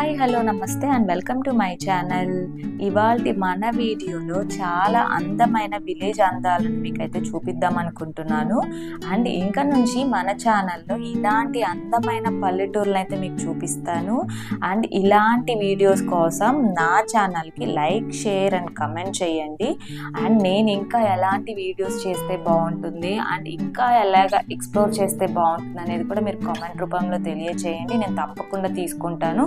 Hi hello నమస్తే and welcome to my channel. ఇవాళ మన వీడియోలో చాలా అందమైన విలేజ్ అందాలను మీకైతే చూపిద్దాం అనుకుంటున్నాను. అండ్ ఇంకా నుంచి మన ఛానల్లో ఇలాంటి అందమైన పల్లెటూర్లను అయితే మీకు చూపిస్తాను. అండ్ ఇలాంటి వీడియోస్ కోసం నా ఛానల్కి లైక్ షేర్ అండ్ కమెంట్ చేయండి. అండ్ నేను ఇంకా ఎలాంటి వీడియోస్ చేస్తే బాగుంటుంది అండ్ ఇంకా ఎలాగ ఎక్స్ప్లోర్ చేస్తే బాగుంటుంది అనేది కూడా మీరు కామెంట్ రూపంలో తెలియచేయండి. నేను తప్పకుండా తీసుకుంటాను.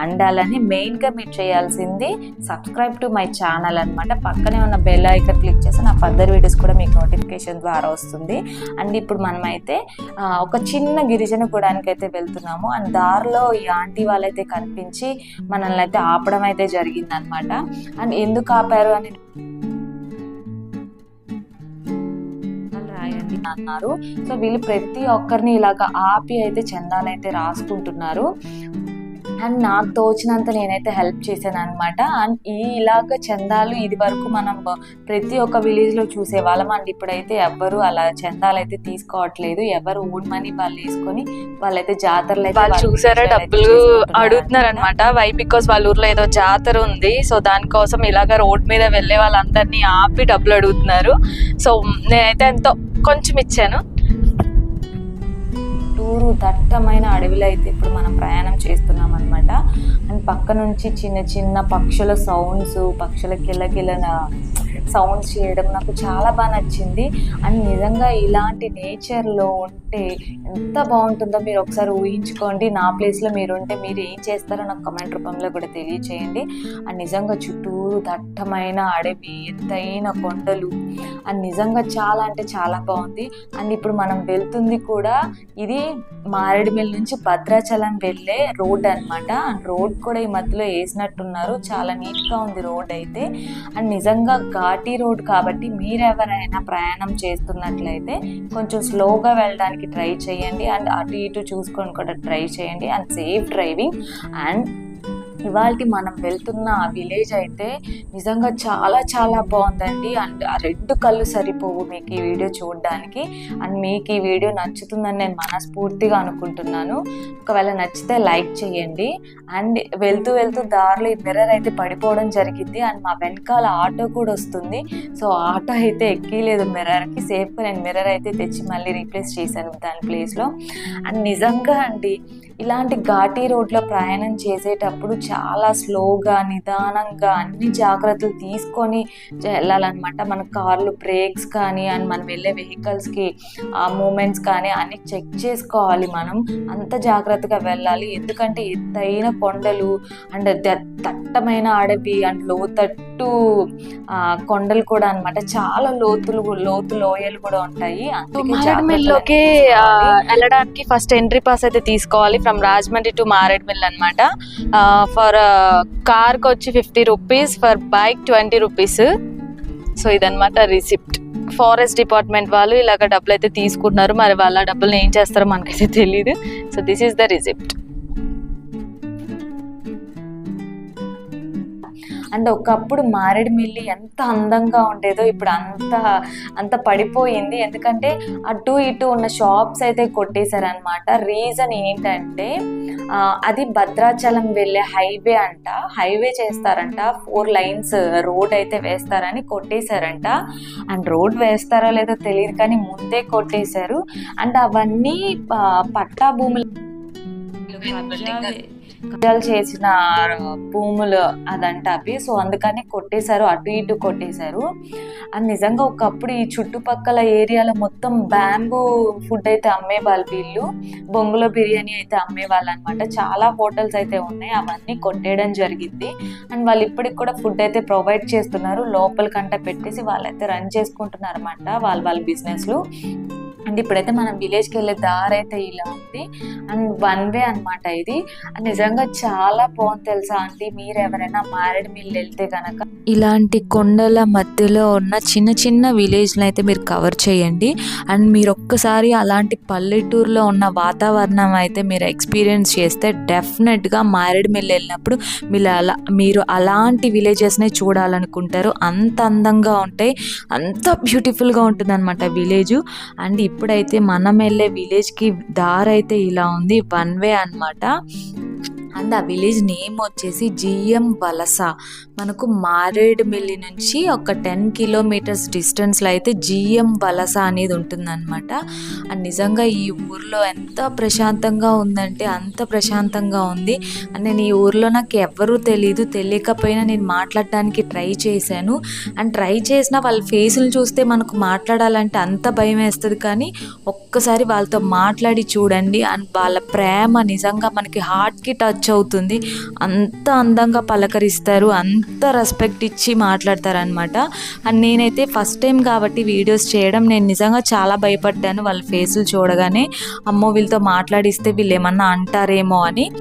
అండ్ అలానే మెయిన్గా మీరు చేయాల్సింది సబ్స్క్రైబ్ టు మై ఛానల్ అనమాట పక్కనే ఉన్న బెల్ ఐకన్ క్లిక్ చేసి నా ఫర్దర్ వీడియోస్ కూడా మీకు నోటిఫికేషన్ ద్వారా వస్తుంది. అండ్ ఇప్పుడు మనమైతే ఒక చిన్న గిరిజన గుడానికి అయితే వెళ్తున్నాము. అండ్ దారిలో ఈ ఆంటీ వాళ్ళైతే కనిపించి మనల్ని అయితే ఆపడం అయితే జరిగింది అనమాట అండ్ ఎందుకు ఆపారు అని రాయండి అన్నారు. సో వీళ్ళు ప్రతి ఒక్కరిని ఇలాగ ఆపి అయితే చందానైతే రాసుకుంటున్నారు. అండ్ నాకు తోచినంత నేనైతే హెల్ప్ చేశాను అనమాట అండ్ ఈ ఇలాగ చందాలు ఇది వరకు మనం ప్రతి ఒక్క విలేజ్లో చూసేవాళ్ళం అండ్ ఇప్పుడైతే ఎవ్వరు అలా చందాలు అయితే తీసుకోవట్లేదు. ఎవరు ఓన్ మనీ వాళ్ళు వేసుకొని వాళ్ళైతే జాతరలు వాళ్ళు చూసారా? విలేజ్లో డబ్బులు అడుగుతున్నారు అనమాట వై బికాస్ వాళ్ళ ఊర్లో ఏదో జాతర ఉంది. సో దానికోసం ఇలాగ రోడ్ మీద వెళ్ళే వాళ్ళందరినీ ఆపి డబ్బులు అడుగుతున్నారు. సో నేనైతే ఎంతో కొంచెం ఇచ్చాను. చుట్టూరు దట్టమైన అడవిలో అయితే ఇప్పుడు మనం ప్రయాణం చేస్తున్నాం అనమాట అండ్ పక్క నుంచి చిన్న చిన్న పక్షుల సౌండ్స్ పక్షుల కిలకిలన సౌండ్స్ చేయడం నాకు చాలా బాగా నచ్చింది. అండ్ నిజంగా ఇలాంటి నేచర్లో ఉంటే ఎంత బాగుంటుందో మీరు ఒకసారి ఊహించుకోండి. నా ప్లేస్లో మీరు ఉంటే మీరు ఏం చేస్తారో నాకు కమెంట్ రూపంలో కూడా తెలియచేయండి. అండ్ నిజంగా చుట్టూరు దట్టమైన అడవి ఎత్తైన కొండలు. అండ్ నిజంగా చాలా అంటే చాలా బాగుంది. అండ్ ఇప్పుడు మనం వెళ్తుంది కూడా ఇది మారేడుమిల్లి నుంచి భద్రాచలం వెళ్ళే రోడ్ అన్నమాట. అండ్ రోడ్ కూడా ఈ మధ్యలో వేసినట్టున్నారు. చాలా నీట్గా ఉంది రోడ్ అయితే. అండ్ నిజంగా ఘాటీ రోడ్ కాబట్టి మీరెవరైనా ప్రయాణం చేస్తున్నట్లయితే కొంచెం స్లోగా వెళ్ళడానికి ట్రై చేయండి అండ్ అటు ఇటు చూసుకొని కూడా ట్రై చేయండి అండ్ సేఫ్ డ్రైవింగ్ అండ్ ఇవాళ మనం వెళ్తున్న ఆ విలేజ్ అయితే నిజంగా చాలా చాలా బాగుందండి. అండ్ ఆ రెండు కళ్ళు సరిపోవు మీకు ఈ వీడియో చూడడానికి. అండ్ మీకు ఈ వీడియో నచ్చుతుందని నేను మనస్ఫూర్తిగా అనుకుంటున్నాను. ఒకవేళ నచ్చితే లైక్ చేయండి. అండ్ వెళ్తూ వెళ్తూ దారిలో ఈ మిర్రర్ అయితే పడిపోవడం జరిగింది. అండ్ మా వెనకాల ఆటో కూడా వస్తుంది. సో ఆటో అయితే ఎక్కలేదు మిర్రర్కి. సేఫ్గా నేను మిర్రర్ అయితే తెచ్చి మళ్ళీ రీప్లేస్ చేశాను దాని ప్లేస్లో. అండ్ నిజంగా అండి ఇలాంటి ఘాటీ రోడ్లో ప్రయాణం చేసేటప్పుడు చాలా స్లోగా నిదానంగా అన్ని జాగ్రత్తలు తీసుకొని వెళ్ళాలన్నమాట. మన కార్లు బ్రేక్స్ కానీ అండ్ మనం వెళ్ళే వెహికల్స్కి ఆ మూమెంట్స్ కానీ అన్ని చెక్ చేసుకోవాలి మనం. అంత జాగ్రత్తగా వెళ్ళాలి. ఎందుకంటే ఎత్తైన కొండలు అండ్ ద- దట్టమైన అడవి అండ్ లోతట్టు ఆ, కొండలు కూడా అన్నమాట. చాలా లోతులు లోతు లోయలు కూడా ఉంటాయి. తీసుకోవాలి. వెళ్ళడానికి ఫస్ట్ ఎంట్రీ పాస్ అయితే తీసుకోవాలి ఫ్రమ్ రాజమండ్రి టు మారేడుమిల్లి అనమాట ఫర్ కార్కి వచ్చి fifty rupees for bike twenty rupees so ఇదన్నమాట రిసిప్ట్ ఫారెస్ట్ డిపార్ట్మెంట్ వాళ్ళు ఇలాగ డబ్బులు అయితే తీసుకుంటున్నారు. మరి వాళ్ళ డబ్బులు ఏం చేస్తారో మనకైతే తెలియదు so this is the receipt and ఒకప్పుడు మారేడుమిల్లి ఎంత అందంగా ఉండేదో ఇప్పుడు అంత అంత పడిపోయింది. ఎందుకంటే అటు ఇటు ఉన్న షాప్స్ అయితే కొట్టేశారనమాట రీజన్ ఏంటంటే అది భద్రాచలం వెళ్ళే హైవే అంట. హైవే చేస్తారంట. ఫోర్ లైన్స్ రోడ్ అయితే వేస్తారని కొట్టేశారంట. అండ్ రోడ్ వేస్తారో లేదో తెలియదు కానీ ముందే కొట్టేశారు. అండ్ అవన్నీ పట్టా భూములు చేసిన భూములు అదంట అవి. సో అందుకని కొట్టేశారు అటు ఇటు కొట్టేశారు. అది నిజంగా ఒకప్పుడు ఈ చుట్టుపక్కల ఏరియాలో మొత్తం బ్యాంబూ ఫుడ్ అయితే అమ్మేవాళ్ళు వీళ్ళు. బొంగులో బిర్యానీ అయితే అమ్మేవాళ్ళు అనమాట చాలా హోటల్స్ అయితే ఉన్నాయి అవన్నీ కొట్టేయడం జరిగింది. అండ్ వాళ్ళు ఇప్పటికి కూడా ఫుడ్ అయితే ప్రొవైడ్ చేస్తున్నారు. లోపలికంట పెట్టేసి వాళ్ళైతే రన్ చేసుకుంటున్నారు అనమాట వాళ్ళ వాళ్ళ బిజినెస్లు. అండ్ ఇప్పుడైతే మనం విలేజ్కి వెళ్ళే దారి అయితే ఇలా ఉంది. అండ్ వన్ వే అనమాట ఇది. నిజంగా చాలా బాగుంది తెలుసా అండి? మీరు ఎవరైనా మారేడు మిల్ వెళ్తే కనుక ఇలాంటి కొండల మధ్యలో ఉన్న చిన్న చిన్న విలేజ్ని అయితే మీరు కవర్ చేయండి. అండ్ మీరు ఒక్కసారి అలాంటి పల్లెటూరులో ఉన్న వాతావరణం అయితే మీరు ఎక్స్పీరియన్స్ చేస్తే డెఫినెట్గా మారేడుమిల్లి వెళ్ళినప్పుడు మీరు అలా మీరు అలాంటి విలేజెస్నే చూడాలనుకుంటారు. అంత అందంగా ఉంటాయి. అంత బ్యూటిఫుల్గా ఉంటుంది అనమాట విలేజ్. అండ్ ఇప్పుడైతే మనం వెళ్ళే విలేజ్కి దారి అయితే ఇలా ఉంది వన్ వే అనమాట అండ్ ఆ విలేజ్ నేమ్ వచ్చేసి జిఎం వలస. మనకు మారేడుమిల్లి నుంచి ఒక టెన్ కిలోమీటర్స్ డిస్టెన్స్లో అయితే జిఎం వలస అనేది ఉంటుందన్నమాట. అండ్ నిజంగా ఈ ఊర్లో ఎంత ప్రశాంతంగా ఉందంటే అంత ప్రశాంతంగా ఉంది. అండ్ నేను ఈ ఊర్లో నాకు ఎవ్వరూ తెలియదు తెలియకపోయినా నేను మాట్లాడడానికి ట్రై చేశాను. అండ్ ట్రై చేసిన వాళ్ళ ఫేసులు చూస్తే మనకు మాట్లాడాలంటే అంత భయం వేస్తుంది. కానీ ఒక్కసారి వాళ్ళతో మాట్లాడి చూడండి. అండ్ వాళ్ళ ప్రేమ నిజంగా మనకి హార్ట్కి టచ్ అవుతుంది అంత అందంగా పలకరిస్తారు అంత రెస్పెక్ట్ ఇచ్చి మాట్లాడతారనమాట అండ్ నేనైతే ఫస్ట్ టైం కాబట్టి వీడియోస్ చేయడం నేను నిజంగా చాలా భయపడ్డాను. వాళ్ళ ఫేసులు చూడగానే అమ్మో వీళ్ళతో మాట్లాడిస్తే వీళ్ళు ఏమన్నా అంటారేమో అని.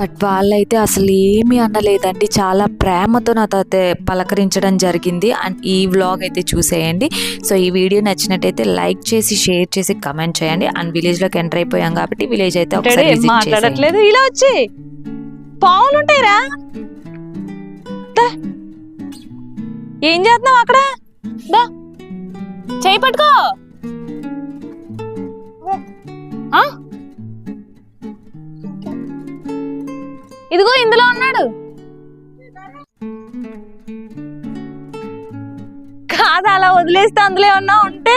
బట్ వాళ్ళైతే అసలు ఏమీ అనలేదండి. చాలా ప్రేమతో నాతో అయితే పలకరించడం జరిగింది. అండ్ ఈ వ్లాగ్ అయితే చూసేయండి. సో ఈ వీడియో నచ్చినట్టయితే లైక్ చేసి షేర్ చేసి కమెంట్ చేయండి. అండ్ విలేజ్లోకి ఎంటర్ అయిపోయాం కాబట్టి విలేజ్ అయితే ఒకసారి. మాట్లాడట్లేదు. ఇలా వచ్చి పావులు ఉంటాయిరా. ఏం చేస్తున్నావు అక్కడ? చేయి పట్టుకో. ఇదిగో ఇందులో ఉన్నాడు. కాదు అలా వదిలేస్తే అందులో ఉన్నా ఉంటే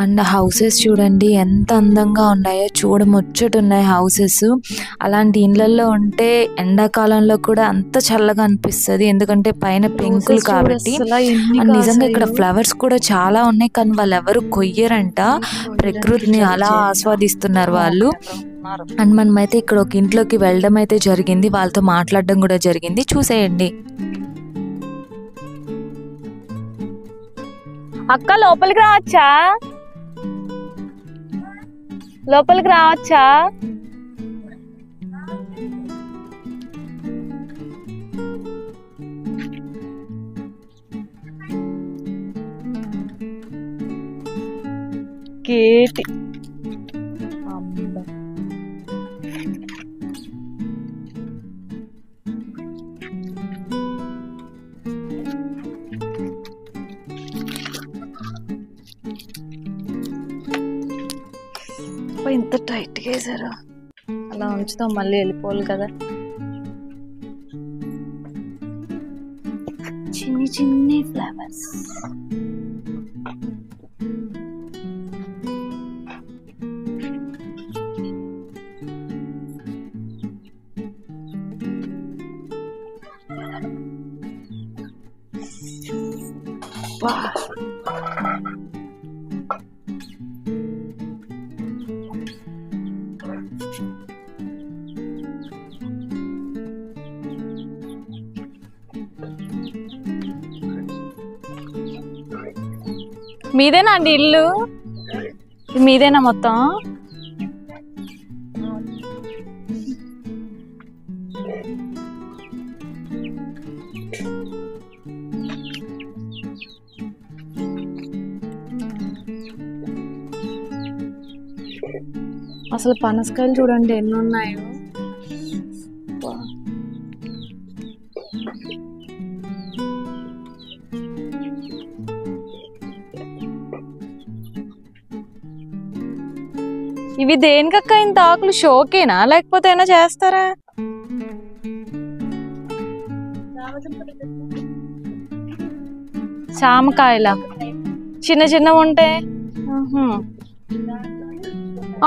అండ్ హౌసెస్ చూడండి ఎంత అందంగా ఉన్నాయో. చూడముచ్చట ఉన్నాయి హౌసెస్. అలాంటి ఇళ్ళల్లో ఉంటే ఎండాకాలంలో కూడా అంత చల్లగా అనిపిస్తుంది. ఎందుకంటే పైన పెంకులు కాబట్టి. అండ్ నిజంగా ఇక్కడ ఫ్లవర్స్ కూడా చాలా ఉన్నాయి. కానీ వాళ్ళు ఎవరు కొయ్యరంట ప్రకృతిని అలా ఆస్వాదిస్తున్నారు వాళ్ళు. అండ్ మనమైతే ఇక్కడ ఒక ఇంట్లోకి వెళ్ళడం అయితే జరిగింది. వాళ్ళతో మాట్లాడడం కూడా జరిగింది. చూసేయండి. అక్క లోపలికి రావచ్చా లోపలికి రావచ్చా? కేటి ఇంత టైట్గా వేసారు. అలా ఉంచుతాం మళ్ళీ వెళ్ళిపోవాలి కదా. చిన్ని చిన్ని ఫ్లవర్స్. మీదేనా అండి ఇల్లు? మీదేనా మొత్తం? అసలు పనసకాయలు చూడండి ఎన్ని ఉన్నాయో. ఇవి దేనికక్క ఇంత ఆకులు షోకేనా? లేకపోతే ఏమైనా చేస్తారా? చామకాయల. చిన్న చిన్న ఉంటాయి ఆహా.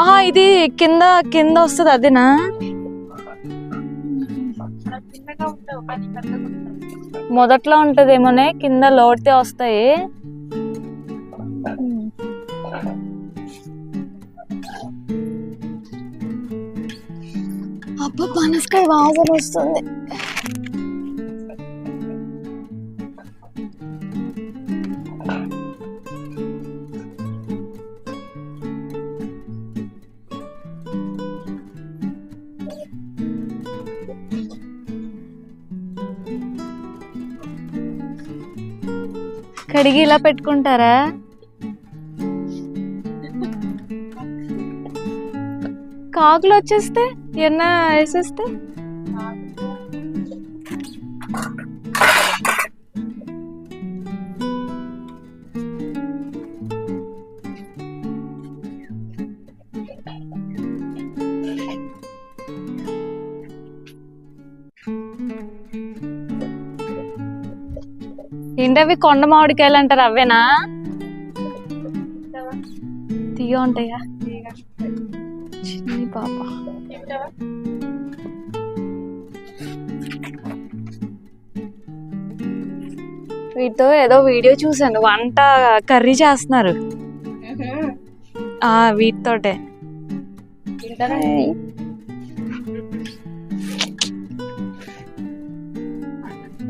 ఆహా ఇది కింద కింద వస్తుంది అదేనా? మొదట్లో ఉంటదేమోనే కింద లోడితే వస్తాయి. అబ్బా పనసకాయ వాసన వస్తుంది. కడిగి ఇలా పెట్టుకుంటారా? కాకులు వచ్చేస్తే ఎన్న వేసేస్తే? ఏంటవి కొండ మామిడికాయలు అంటారు అవేనా? తీయ ఉంటాయా? వీటితో ఏదో వీడియో చూసాను వంట కర్రీ చేస్తున్నారు. ఆ వీటితోటే.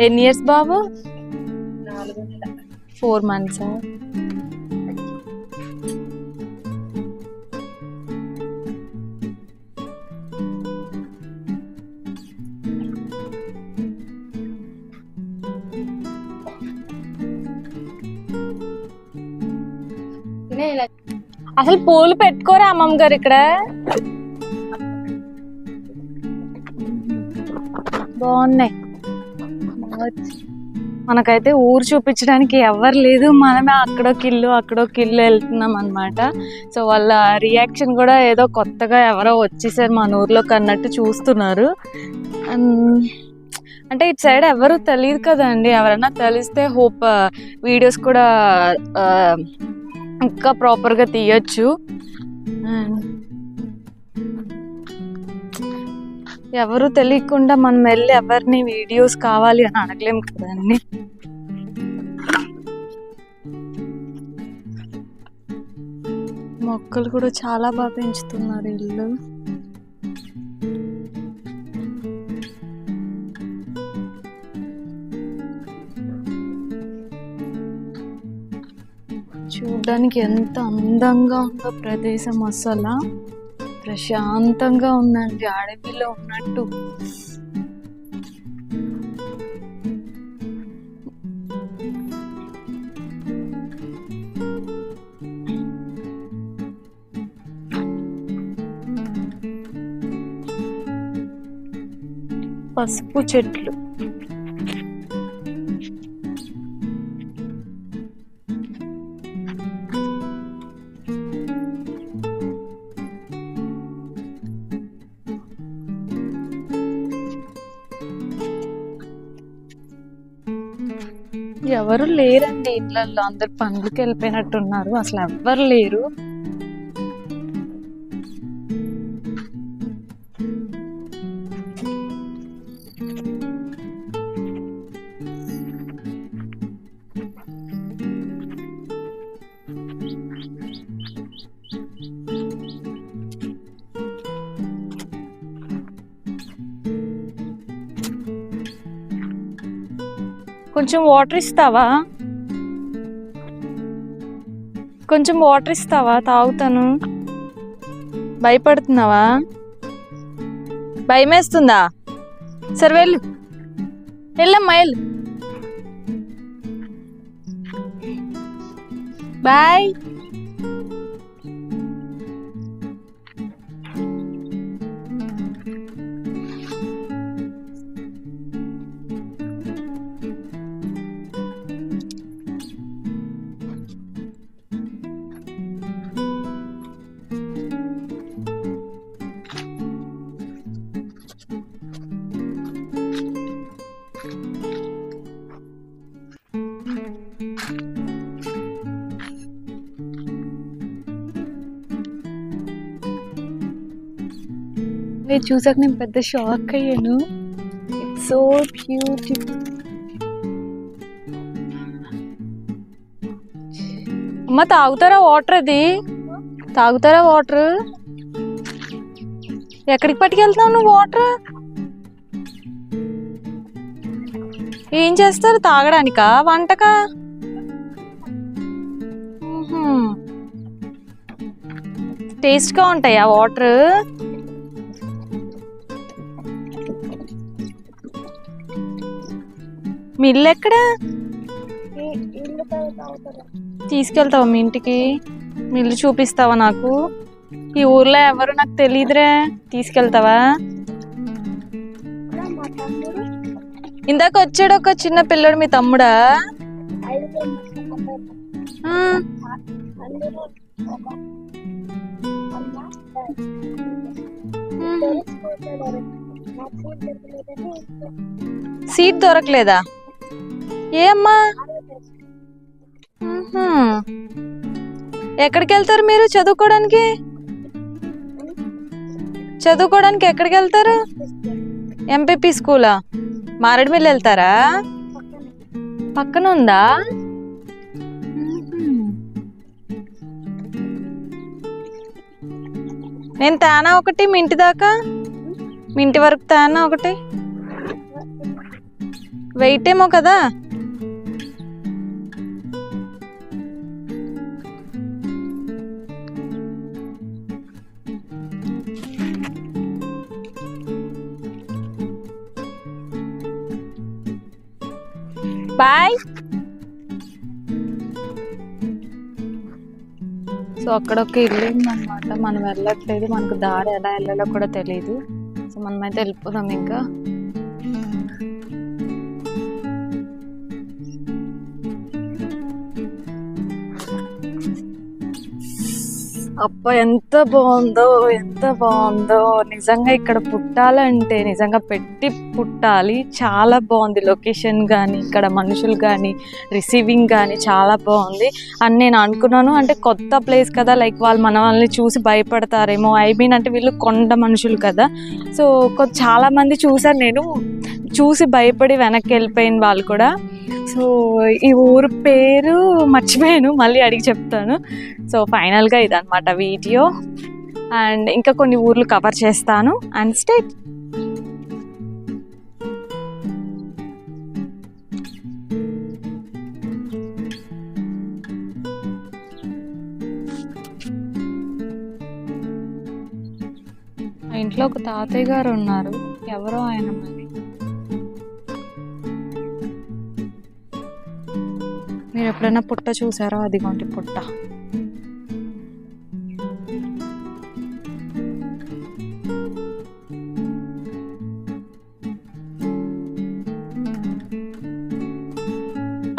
ఎన్ని ఇయర్స్ బాబు? Four months? అసలు పూలు పెట్టుకోరా అమ్మమ్మ గారు ఇక్కడ. బాగున్నాయి. మనకైతే ఊరు చూపించడానికి ఎవరు లేదు. మనమే అక్కడొక ఇల్లు అక్కడొక ఇల్లు వెళ్తున్నాం అనమాట సో వాళ్ళ రియాక్షన్ కూడా ఏదో కొత్తగా ఎవరో వచ్చేసారు మన ఊర్లోకి అన్నట్టు చూస్తున్నారు. అంటే ఇటు సైడ్ ఎవరు తెలియదు కదండి. ఎవరైనా తెలిస్తే హోప్ వీడియోస్ కూడా ఇంకా ప్రాపర్గా తీయచ్చు. And ఎవరు తెలియకుండా మనం వెళ్ళి ఎవరిని వీడియోస్ కావాలి అని అడగలేం కదండి మొక్కలు కూడా చాలా బాగా పెంచుతున్నారు ఇల్లు. చూడ్డానికి ఎంత అందంగా ఉందో ప్రదేశం అసలు. ప్రశాంతంగా ఉందండి అడవిలో ఉన్నట్టు. పసుపు చెట్లు. ఎవరు లేరండి ఇళ్ళల్లో అందరు పనులకి వెళ్ళిపోయినట్టున్నారు. అసలు ఎవ్వరు లేరు. కొంచెం వాటర్ ఇస్తావా? కొంచెం వాటర్ ఇస్తావా? తాగుతాను. భయపడుతున్నావా? భయమేస్తుందా? సరే వెళ్ళు. వెళ్ళమ్మా వెళ్ళు. బాయ్. ఇది చూసాక నేను పెద్ద షాక్ అయ్యాను. ఇట్స్ సో బ్యూటిఫుల్ అమ్మ తాగుతారా వాటర్ అది? తాగుతారా వాటర్ ఎక్కడికి పట్టుకెళ్తున్నావు నువ్వు వాటర్ ఏం చేస్తారు తాగడానికా? వంటకా? టేస్ట్గా ఉంటాయా వాటర్ మీ ఇల్లు ఎక్కడ తీసుకెళ్తావా మీ ఇంటికి. మీ ఇల్లు చూపిస్తావా నాకు? ఈ ఊర్లో ఎవరు నాకు తెలియదురే తీసుకెళ్తావా? ఇందాక వచ్చాడు ఒక చిన్న పిల్లడు మీ తమ్ముడా. సీట్ దొరకలేదా? ఏమ్మా? ఎక్కడికి వెళ్తారు మీరు చదువుకోవడానికి చదువుకోవడానికి ఎక్కడికి వెళ్తారు ఎంపీపీ స్కూలా? మారేడుమిల్లి వెళ్తారా? పక్కన ఉందా నేను తేనా ఒకటి మీ ఇంటి దాకా? మీ ఇంటి వరకు తేనా ఒకటి? వెయిట్ ఏమో కదా? బాయ్. సో అక్కడ ఒక ఇల్లు ఉందన్నమాట. మనం వెళ్ళట్లేదు. మనకు దారి ఎలా వెళ్ళాలో కూడా తెలియదు సో మనమైతే వెళ్ళిపోదాం ఇంకా. అప్ప ఎంత బాగుందో ఎంత బాగుందో. నిజంగా ఇక్కడ పుట్టాలంటే నిజంగా పెట్టి పుట్టాలి. చాలా బాగుంది. లొకేషన్ కానీ ఇక్కడ మనుషులు కానీ రిసీవింగ్ కానీ చాలా బాగుంది. అని నేను అనుకున్నాను అంటే కొత్త ప్లేస్ కదా లైక్ వాళ్ళు మన వాళ్ళని చూసి భయపడతారేమో. ఐ మీన్ అంటే వీళ్ళు కొండ మనుషులు కదా. సో కొ- చాలా మంది చూసాను నేను. చూసి భయపడి వెనక్కి వెళ్ళిపోయిన వాళ్ళు కూడా. సో ఈ ఊరు పేరు మర్చిపోయాను. మళ్ళీ అడిగి చెప్తాను. సో ఫైనల్గా ఇదనమాట వీడియో. అండ్ ఇంకా కొన్ని ఊర్లు కవర్ చేస్తాను. అండ్ స్టేట్ ఇంట్లో ఒక తాతయ్య గారు ఉన్నారు. ఎవరో ఆయన మరి? మీరు ఎప్పుడైనా పుట్ట చూసారో? అదిగోండి పుట్ట.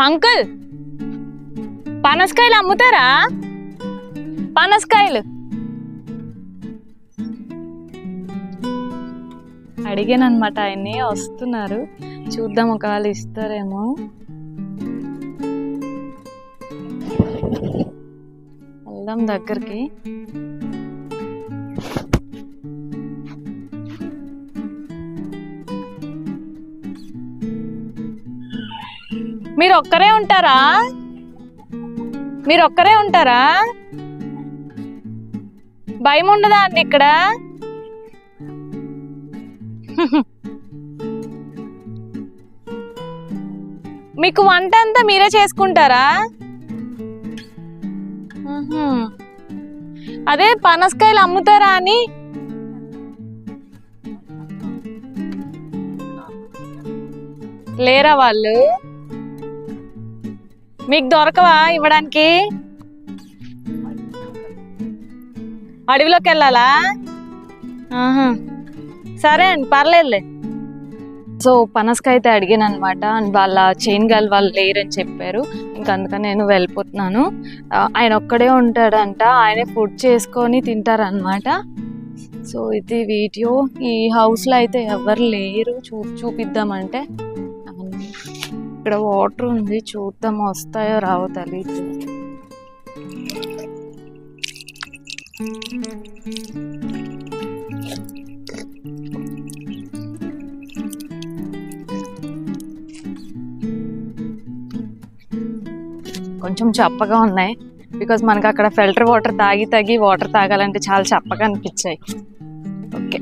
అంకుల్! పనసకాయలు అమ్ముతారా? అడిగాను అనమాట ఆయన్ని వస్తున్నారు. చూద్దాం ఒకవేళ ఇస్తారేమో. వెళ్దాం దగ్గరికి. మీరు ఒక్కరే ఉంటారా? మీరు ఒక్కరే ఉంటారా? భయం ఉండదా అండి ఇక్కడ మీకు వంట అంతా మీరే చేసుకుంటారా? అదే పనసకాయలు అమ్ముతారా అని? లేరా వాళ్ళు? మీకు దొరకవా ఇవ్వడానికి? అడవిలోకి వెళ్ళాలా? ఆహా. సరే అండి పర్లేదులే. సో పనసకాయ అయితే అడిగాను అనమాట వాళ్ళ చైన్ గల్ వాళ్ళు లేరని చెప్పారు. ఇంకా అందుకని నేను వెళ్ళిపోతున్నాను. ఆయన ఒక్కడే ఉంటాడంట ఆయనే ఫుడ్ చేసుకొని తింటారనమాట సో ఇది వీడియో. ఈ హౌస్లో అయితే ఎవరు లేరు చూ చూపిద్దామంటే. ఇక్కడ వాటర్ ఉంది చూద్దాం వస్తాయో రావో తెలియదు కొంచెం చప్పగా ఉన్నాయి. బికాజ్ మనకు అక్కడ ఫిల్టర్ వాటర్ తాగి తాగి వాటర్ తాగాలంటే చాలా చప్పగా అనిపించాయి. ఓకే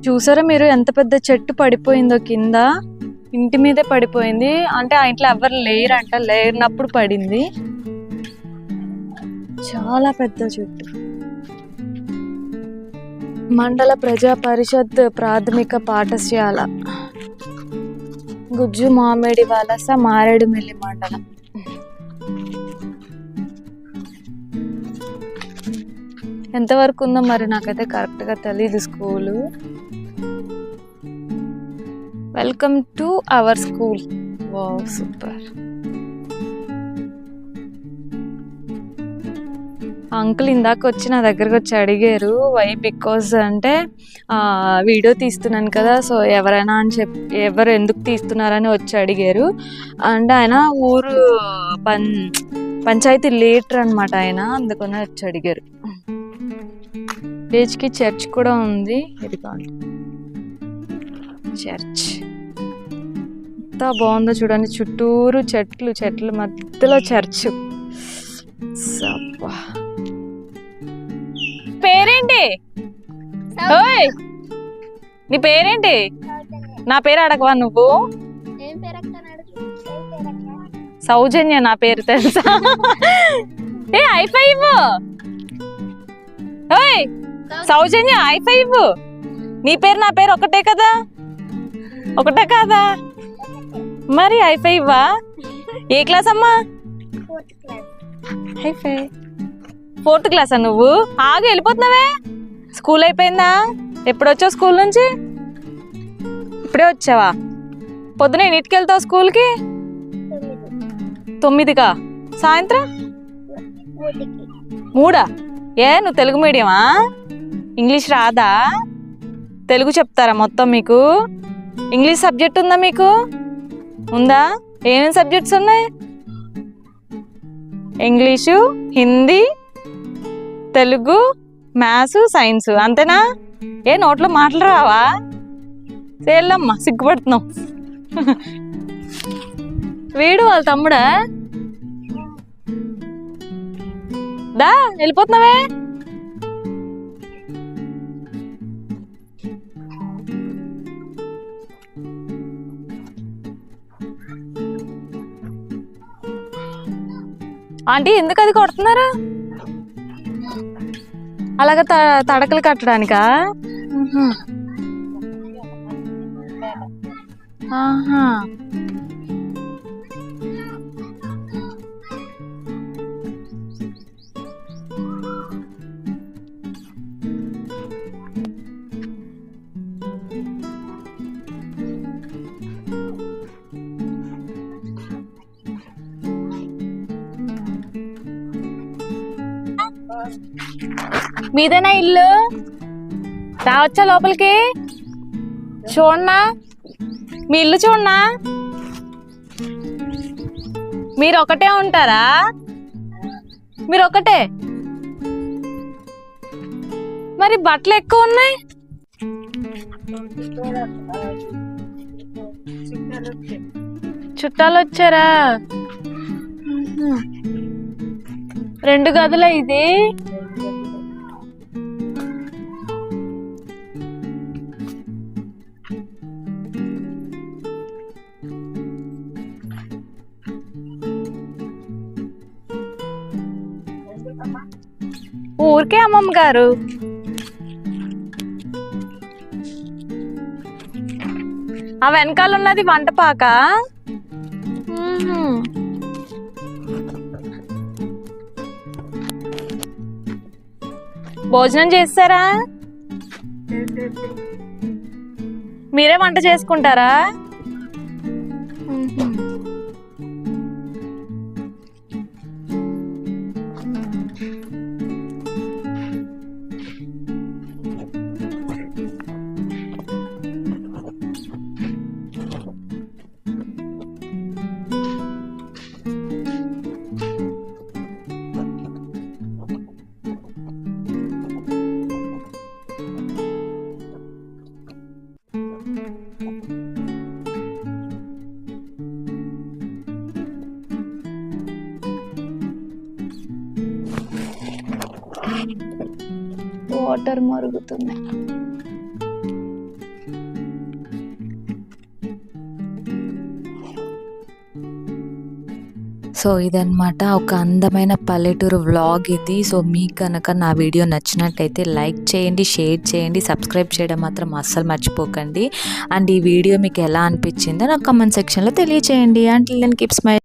చూసారా మీరు ఎంత పెద్ద చెట్టు పడిపోయిందో కింద? ఇంటి మీదే పడిపోయింది. అంటే ఆ ఇంట్లో ఎవరు లేరంట లేరినప్పుడు పడింది. చాలా పెద్ద చెట్టు. మండల ప్రజా పరిషత్ ప్రాథమిక పాఠశాల. గుజ్జు మామిడి వలస మారేడుమిల్లి మండలం. ఎంతవరకు ఉందో మరి నాకైతే కరెక్ట్గా తెలీదు school welcome to our school wow super uncle ఇందాక వచ్చి నా దగ్గరకు వచ్చి అడిగారు వై బికాజ్ అంటే వీడియో తీస్తున్నాను కదా సో ఎవరైనా అని చెప్పి ఎవరు ఎందుకు తీస్తున్నారని వచ్చి అడిగారు. అండ్ ఆయన ఊరు పం పంచాయతీ లీటర్ అనమాట ఆయన అందుకని వచ్చి అడిగారు. విలేజ్కి చర్చ్ కూడా ఉంది. ఇది కాదు. చర్చ్ ఎంత బాగుందో చూడండి చుట్టూరు చెట్లు చెట్ల మధ్యలో చర్చ్ సబ్బా. పేరేంటి? ఓయ్! నీ పేరేంటి? నా పేరు అడగవా నువ్వు? సౌజన్య నా పేరు తెలుసా? ఏ ఐ ఫైవ్ ఓయ్! సౌజన్య. ఐ ఫైవ్ నీ పేరు నా పేరు ఒకటే కదా? ఒకటే కదా? మరి ఐ ఫైవ్ ఏ క్లాస్ అమ్మా? Fourth class high five fourth క్లాసా నువ్వు? ఆగి వెళ్ళిపోతున్నావే. స్కూల్ అయిపోయిందా? ఎప్పుడు వచ్చావు స్కూల్ నుంచి? ఇప్పుడే వచ్చావా? పొద్దున ఎన్నిటికి వెళ్తావు స్కూల్కి? తొమ్మిదికా? తొమ్మిదిగా సాయంత్రం? మూడా? ఏ నువ్వు తెలుగు మీడియమా? ఇంగ్లీష్ రాదా? తెలుగు చెప్తారా మొత్తం మీకు? ఇంగ్లీష్ సబ్జెక్ట్ ఉందా మీకు? ఉందా? ఏమేమి సబ్జెక్ట్స్ ఉన్నాయి? English Hindi Telugu maths science అంతేనా? ఏ నోట్లో మాటలు రావా? సిగ్గుపడుతున్నాం వీడు వాళ్ళ తమ్ముడా? దా వెళ్ళిపోతున్నావే. ఆంటీ ఎందుకు అది కొడుతున్నారు? అలాగే త- తడకలు కట్టడానికా? ఆహా. మీదేనా ఇల్లు? రావచ్చా లోపలికి? చూడనా? మీ ఇల్లు చూడనా? మీరు ఒకటే ఉంటారా? మీరు ఒకటే మరి బట్టలు ఎక్కువ ఉన్నాయి? చుట్టాలు వచ్చారా రెండు గదుల ఇది? ఊరికే అమ్మమ్మ గారు. ఆ వెనకాల ఉన్నది వంటపాక భోజనం చేస్తారా? మీరే వంట చేసుకుంటారా? వాటర్ మరుగుతుంది. సో ఇదన్నమాట ఒక అందమైన పల్లెటూరు వ్లాగ్ ఇది. సో మీకు కనుక నా వీడియో నచ్చినట్టయితే లైక్ చేయండి షేర్ చేయండి సబ్స్క్రైబ్ చేయడం మాత్రం అస్సలు మర్చిపోకండి. అండ్ ఈ వీడియో మీకు ఎలా అనిపించిందో నాకు కమెంట్ సెక్షన్లో తెలియచేయండి. And keep smile